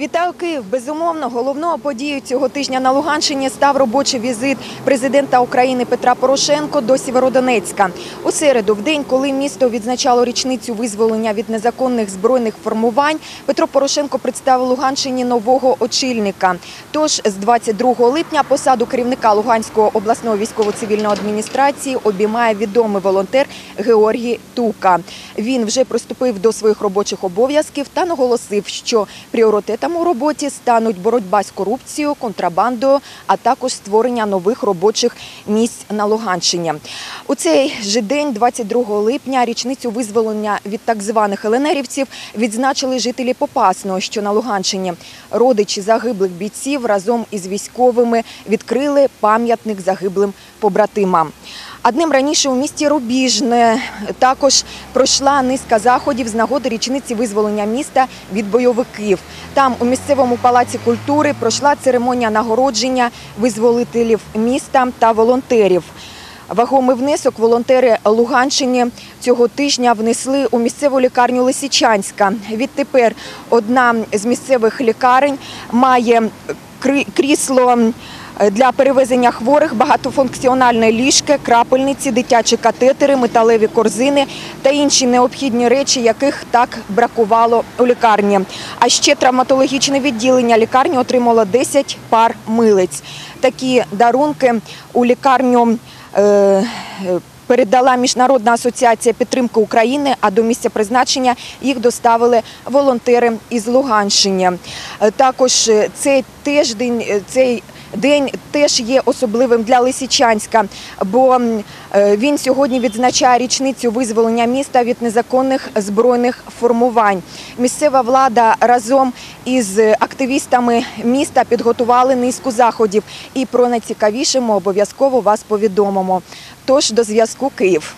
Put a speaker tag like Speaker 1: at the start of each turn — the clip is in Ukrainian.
Speaker 1: Вітаю Київ! Безумовно, головною подією цього тижня на Луганщині став робочий візит президента України Петра Порошенко до Сєвєродонецька. У середу, в день, коли місто відзначало річницю визволення від незаконних збройних формувань, Петро Порошенко представив Луганщині нового очільника. Тож з 22 липня посаду керівника Луганської обласної військово-цивільної адміністрації обіймає відомий волонтер Георгій Тука. Він вже приступив до своїх робочих обов'язків та наголосив, що пріоритетом у роботі стануть боротьба з корупцією, контрабандою, а також створення нових робочих місць на Луганщині. У цей же день, 22 липня, річницю визволення від так званих еленерівців відзначили жителі Попасного, що на Луганщині. Родичі загиблих бійців разом із військовими відкрили пам'ятник загиблим побратимам. А днем раніше у місті Рубіжне також пройшла низка заходів з нагоди річниці визволення міста від бойовиків. Там у місцевому палаці культури пройшла церемонія нагородження визволителів міста та волонтерів. Вагомий внесок волонтери Луганщини цього тижня внесли у місцеву лікарню Лисичанська. Відтепер одна з місцевих лікарень має крісло для перевезення хворих, багатофункціональне ліжко, крапельниці, дитячі катетери, металеві корзини та інші необхідні речі, яких так бракувало у лікарні. А ще травматологічне відділення лікарні отримало 10 пар милиць. Такі дарунки у лікарню. е, Передала Міжнародна асоціація підтримки України, а до місця призначення їх доставили волонтери із Луганщини. Е, Також е, цей тиждень, е, цей день теж є особливим для Лисичанська, бо е, він сьогодні відзначає річницю визволення міста від незаконних збройних формувань. Місцева влада разом із активістами міста підготували низку заходів. І про найцікавіше ми обов'язково вас повідомимо. Тож до зв'язку Київ.